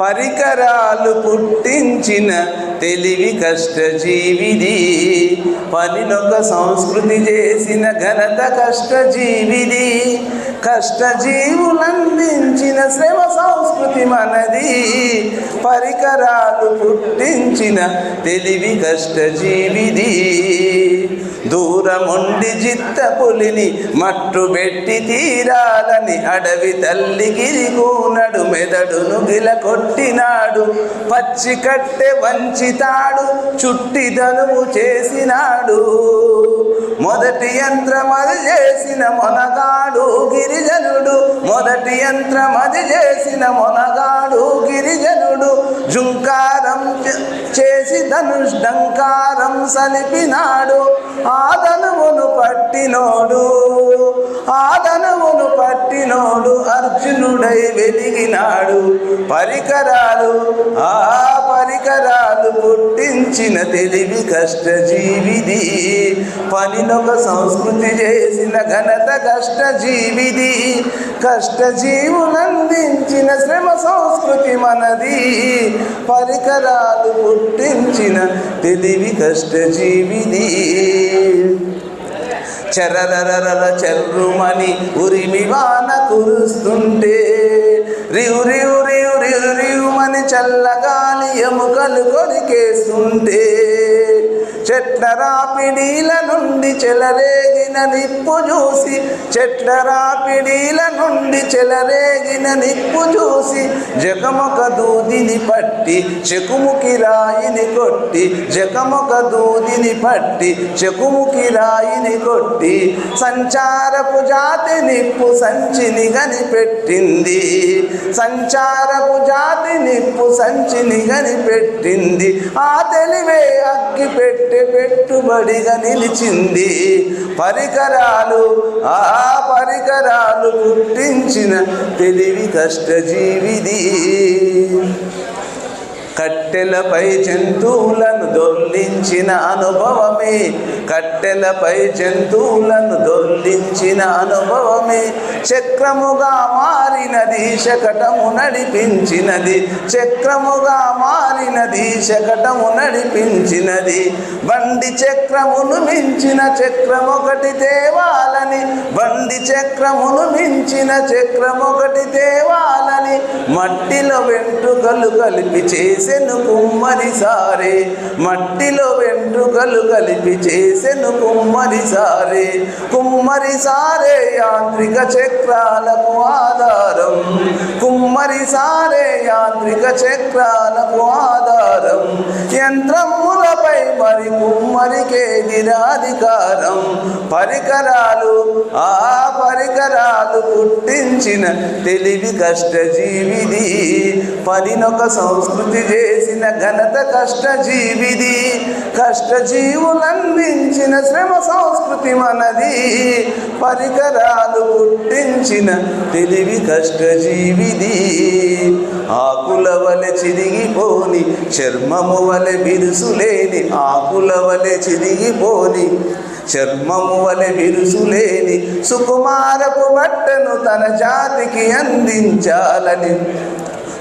పరికరాలు పుట్టించిన తెలివి కష్టజీవిది. పనినొక సంస్కృతి చేసిన ఘనత కష్టజీవిది. కష్టజీవులందించిన శ్రమ సంస్కృతి మనది. పరికరాలు పుట్టి పుట్టించిన తెలివి కష్టజీవిది. దూరముండి చిత్త పులిని మట్టు పెట్టి తీరాలని అడవి తల్లి గిరిగూనడు మెదడును గిల కొట్టినాడు. పచ్చి కట్టె వంచితాడు చుట్టి ధనువు చేసినాడు. మొదటి యంత్రం అది చేసిన మొనగాడు గిరిజనుడు. మొదటి యంత్రం చేసిన మొనగాడు గిరిజనుడు. జుంకా ధనుష్డంకారం సలిపినాడు. ఆ ధనువును పట్టినోడు. ఆ ధనువును పట్టినోడు అర్జునుడై వెలిగినాడు. పరికరాలు ఆ పరికరాలు పుట్టించిన తెలివి కష్టజీవిది. పనినొక సంస్కృతి చేసిన ఘనత కష్టజీవిది. కష్టజీవులందించిన శ్రమ సంస్కృతి మనది. పరికరాలు పుట్టించిన తెలివి కష్టజీవిది. చరరరర చెర్రుమని ఉరిమి వాన కురుస్తుంటే రివు రివు రివు రివు రివుమని చల్ల ఎముకలు కొరికేస్తుంటే చెట్ల రాపిడీల నుండి చెలరేగిన నిప్పు చూసి చెట్ల రాపిడీల నుండి చెలరేగిన నిప్పు చూసి జగమొక దూదిని పట్టి చెకుముకి రాయిని కొట్టి జగమొక దూదిని పట్టి చెకుముకి రాయిని కొట్టి సంచారపు జాతి నిప్పు సంచిని గనిపెట్టింది సంచారపు జాతి నిప్పు సంచిని గనిపెట్టింది ఆ తెలివే అగ్గి పెట్టే పెట్టుబడిగా నిలిచింది. పరికరాలు ఆ పరికరాలు పుట్టించిన తెలివి కష్టజీవిది. కట్టెలపై జంతువులను దొర్లించిన అనుభవమే. కట్టెలపై జంతువులను దొర్లించిన అనుభవమే. చక్రముగా మారినది శకటము నడిపించినది. చక్రముగా మారినది శకటము నడిపించినది. బండి చక్రమును మించిన చక్రమొకటి తేవాలని. బండి చక్రమును మించిన చక్రమొకటి తేవాలని. మట్టిలో వెంట్రుకలు కలిపి చేసెను కుమ్మరి సారే. మట్టిలో వెంట్రుకలు కలిపి చేసెను కుమ్మరి సారే. కుమ్మరి సారే యాంత్రిక చక్రాలకు ఆధారం. కుమ్మరి సారే యాంత్రిక చక్రాలకు ఆధారం. యంత్రం మరి కుమ్మరికేదిరాధికారం పరికరాలు ఆ పరికరాలు పుట్టించిన తెలివి కష్టజీవిది. పనినొక సంస్కృతి చేసిన ఘనత కష్టజీవిది. కష్టజీవులందించిన శ్రమ సంస్కృతి మనది. పరికరాలు పుట్టించిన తెలివి కష్టజీవిది. ఆకుల వలె చిరిగిపోని చర్మము వలె బిరుసులేని ఆకుల వలె చిరిగిపోని చర్మము వలె బిరుసులేని సుకుమారపు బట్టను తన జాతికి అందించాలని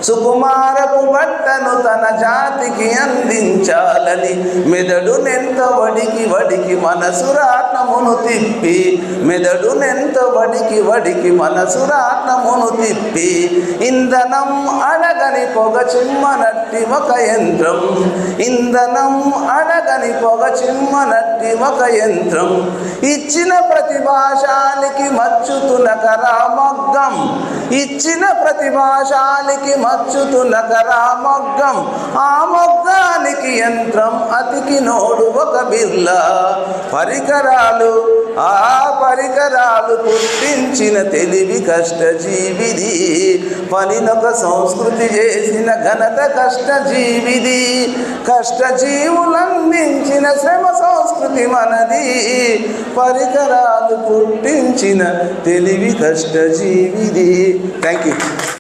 సుకుమారపు బట్టను తన జాతికి అందించాలని మెదడు నెంత వడికి వడికి మనసు రాక రాట్నమును తిప్పి మెదడునెంత వడికి వడికి మనసు రాట్నమును తిప్పి ఇంధనం అడగని పొగ చిమ్మనట్టి ఒక యంత్రం. ఇంధనం అడగని పొగ చిమ్మనట్టి ఒక యంత్రం. ఇచ్చిన ప్రతిభాశాలికి మచ్చుతున్న కరామగ్గం ఇచ్చిన ప్రతిభాశాలికి మచ్చుతున్న కరామగ్గం ఆ మొగ్గానికి యంత్రం అతికి నోడు ఒక బిర్లా. పరికరాలు ఆ పరికరాలు పుట్టించిన తెలివి కష్టజీవిది. పనినొక సంస్కృతి చేసిన ఘనత కష్టజీవిది. కష్టజీవులందించిన శ్రమ సంస్కృతి మనది. పరికరాలు పుట్టించిన తెలివి కష్టజీవిది. Thank you